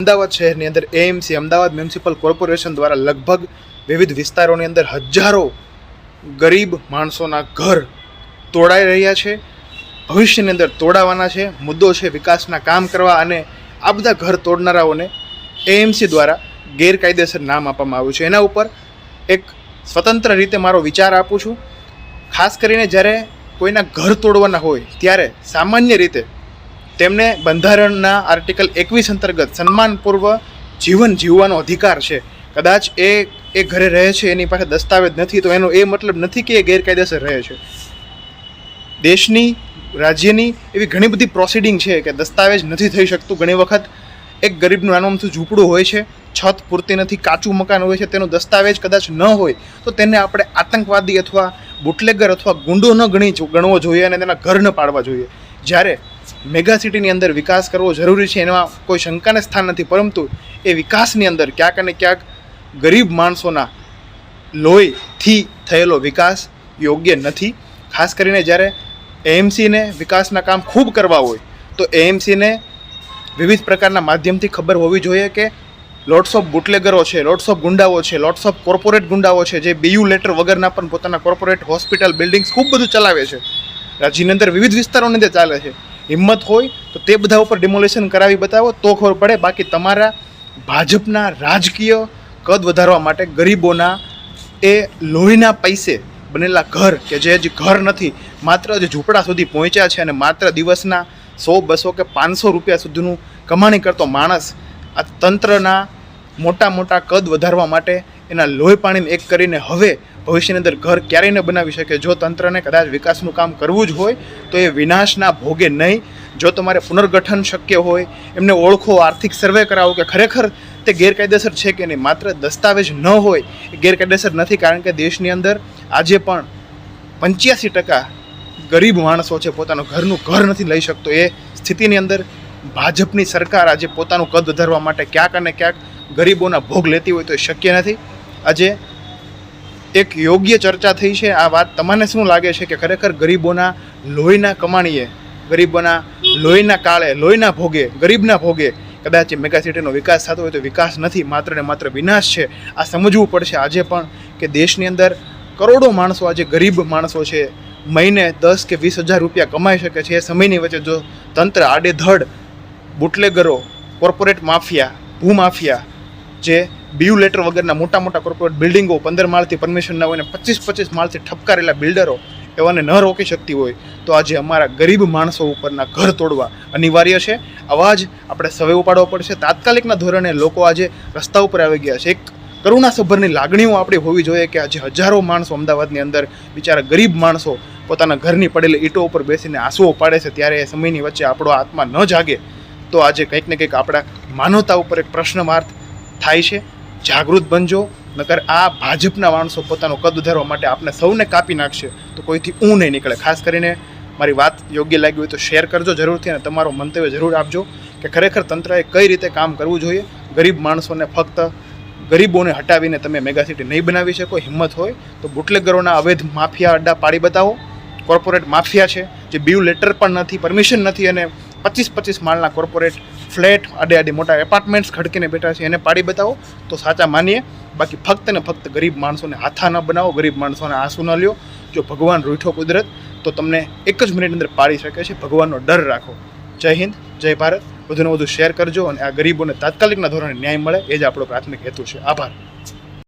અમદાવાદ શહેરની અંદર AMC Ahmedabad municipal corporation દ્વારા લગભગ વિવિધ વિસ્તારોની અંદર હજારો ગરીબ માણસોના ઘર તોડાઈ રહ્યા છે, ભવિષ્યની અંદર તોડાવાના છે, મુદ્દો છે વિકાસના કામ કરવા અને આ બધા ઘર તોડનારાઓને એએમસી દ્વારા ગેરકાયદેસર નામ આપવામાં આવ્યું છે. એના ઉપર એક સ્વતંત્ર રીતે મારો વિચાર આપું છું. ખાસ કરીને જ્યારે કોઈના ઘર તોડવાના હોય, ત્યારે સામાન્ય રીતે તેમને બંધારણના આર્ટિકલ એકવીસ અંતર્ગત સન્માનપૂર્વ જીવન જીવવાનો અધિકાર છે. કદાચ એ એ ઘરે રહે છે, એની પાસે દસ્તાવેજ નથી, તો એનો એ મતલબ નથી કે એ ગેરકાયદેસર રહે છે. દેશની, રાજ્યની એવી ઘણી બધી પ્રોસિડિંગ છે કે દસ્તાવેજ નથી થઈ શકતું. ઘણી વખત એક ગરીબનું નાનું અમથું ઝૂંપડું હોય છે, છત પૂરતી નથી, કાચું મકાન હોય છે, તેનો દસ્તાવેજ કદાચ ન હોય, તો તેને આપણે આતંકવાદી અથવા બુટલેગર અથવા ગુંડો ન ગણી ગણવો જોઈએ અને તેના ઘર ન પાડવા જોઈએ. જ્યારે મેગા સિટીની અંદર વિકાસ કરવો જરૂરી છે, એમાં કોઈ શંકાને સ્થાન નથી. પરંતુ એ વિકાસની અંદર ક્યાંક અને ક્યાંક ગરીબ માણસોના લોહીથી થયેલો વિકાસ યોગ્ય નથી. ખાસ કરીને જ્યારે એએમસીને વિકાસના કામ ખૂબ કરવા હોય, તો એએમસીને વિવિધ પ્રકારના માધ્યમથી ખબર હોવી જોઈએ કે લોટ્સ ઓફ બુટલેગરો છે, લોટ્સ ઓફ ગુંડાઓ છે, લોટ્સ ઓફ કોર્પોરેટ ગુંડાઓ છે, જે બીયુ લેટર વગરના પણ પોતાના કોર્પોરેટ હોસ્પિટલ બિલ્ડિંગ્સ ખૂબ બધું ચલાવે છે. રાજ્યની અંદર વિવિધ વિસ્તારોની અંદર ચાલે છે. હિંમત હોય તો તે બધા ઉપર ડિમોલેશન કરાવી બતાવો, તો ખબર પડે. બાકી તમારા ભાજપના રાજકીય કદ વધારવા માટે ગરીબોના એ લોહીના પૈસે બનેલા ઘર, કે જે હજી ઘર નથી, માત્ર જે ઝૂંપડા સુધી પહોંચ્યા છે અને માત્ર દિવસના સો, બસો કે પાંચસો રૂપિયા સુધીનું કમાણી કરતો માણસ આ તંત્રના મોટા મોટા કદ વધારવા માટે એના લોહી પાણીને એક કરીને હવે ભવિષ્યની અંદર ઘર ક્યારેય ન બનાવી શકે. જો તંત્રને કદાચ વિકાસનું કામ કરવું જ હોય, તો એ વિનાશના ભોગે નહીં. જો તમારે પુનર્ગઠન શક્ય હોય, એમને ઓળખો, આર્થિક સર્વે કરાવો કે ખરેખર તે ગેરકાયદેસર છે કે નહીં. માત્ર દસ્તાવેજ ન હોય એ ગેરકાયદેસર નથી, કારણ કે દેશની અંદર આજે પણ પંચ્યાસી ટકા ગરીબ માણસો છે, પોતાનું ઘરનું ઘર નથી લઈ શકતો. એ સ્થિતિની અંદર ભાજપની સરકાર આજે પોતાનું કદ વધારવા માટે ક્યાંક અને ક્યાંક ગરીબોના ભોગ લેતી હોય તો એ શક્ય નથી. આજે એક યોગ્ય ચર્ચા થઈ છે. આ વાત તમને શું લાગે છે કે ખરેખર ગરીબોના લોહીના કમાણીએ, ગરીબોના લોહીના કાળે, લોહીના ભોગે, ગરીબના ભોગે કદાચ મેગાસિટીનો વિકાસ થતો હોય તો વિકાસ નથી, માત્ર ને માત્ર વિનાશ છે. આ સમજવું પડશે આજે પણ કે દેશની અંદર કરોડો માણસો આજે ગરીબ માણસો છે. મહિને દસ કે વીસ હજાર રૂપિયા કમાઈ શકે છે. એ સમયની વચ્ચે જો તંત્ર આડેધડ બુટલેગરો, કોર્પોરેટ માફિયા ભૂમાફિયા જે બીયુ લેટર વગરના મોટા મોટા કોર્પોરેટ બિલ્ડિંગો પંદર માળથી પરમિશન ના હોય ને પચીસ પચીસ માળથી ઠપકારેલા બિલ્ડરો એવાને ન રોકી શકતી હોય, તો આજે અમારા ગરીબ માણસો ઉપરના ઘર તોડવા અનિવાર્ય છે. અવાજ આપણે સવે ઉપાડવો પડશે. તાત્કાલિકના ધોરણે લોકો આજે રસ્તા ઉપર આવી ગયા છે. એક કરુણાસભરની લાગણીઓ આપણી હોવી જોઈએ કે આજે હજારો માણસો અમદાવાદની અંદર બિચારા ગરીબ માણસો પોતાના ઘરની પડેલી ઈંટો ઉપર બેસીને આંસુઓ પાડે છે. ત્યારે એ સમયની વચ્ચે આપણો આત્મા ન જાગે, તો આજે કંઈક ને કંઈક આપણા માનવતા ઉપર એક પ્રશ્નમાર્થ થાય છે. જાગૃત બનજો, નકર આ ભાજપના માણસો પોતાનો કદ ઉધારવા માટે આપણે સૌને કાપી નાખશે. તો કોઈથી ઊં નહીં નીકળે. ખાસ કરીને મારી વાત યોગ્ય લાગી હોય તો શેર કરજો જરૂરથી અને તમારો મંતવ્ય જરૂર આપજો કે ખરેખર તંત્રએ કઈ રીતે કામ કરવું જોઈએ. ગરીબ માણસોને ફક્ત ગરીબોને હટાવીને તમે મેગાસિટી નહીં બનાવી શકો, હિંમત હોય તો બુટલેગરોના અવૈધ માફિયા અડ્ડા પાડી બતાવો. કોર્પોરેટ માફિયા છે, જે બ્યુ લેટર પણ નથી, પરમિશન નથી અને પચીસ પચીસ માળના કોર્પોરેટ ફ્લેટ, આડે આડે મોટા એપાર્ટમેન્ટ્સ ખડકીને બેઠા છે. એને પાડી બતાવો. તો સાચા માનીએ. બાકી ફક્ત ને ફક્ત ગરીબ માણસોને હાથા ન બનાવો, ગરીબ માણસોને આંસુ ન લ્યો. જો ભગવાન રૂઠો કુદરત, તો તમને એક જ મિનિટ અંદર પાડી શકે છે. ભગવાનનો ડર રાખો. જય હિન્દ, જય ભારત. વધુને વધુ શેર કરજો અને આ ગરીબોને તાત્કાલિકના ધોરણે ન્યાય મળે, એ જ આપણો પ્રાથમિક હેતુ છે. આભાર.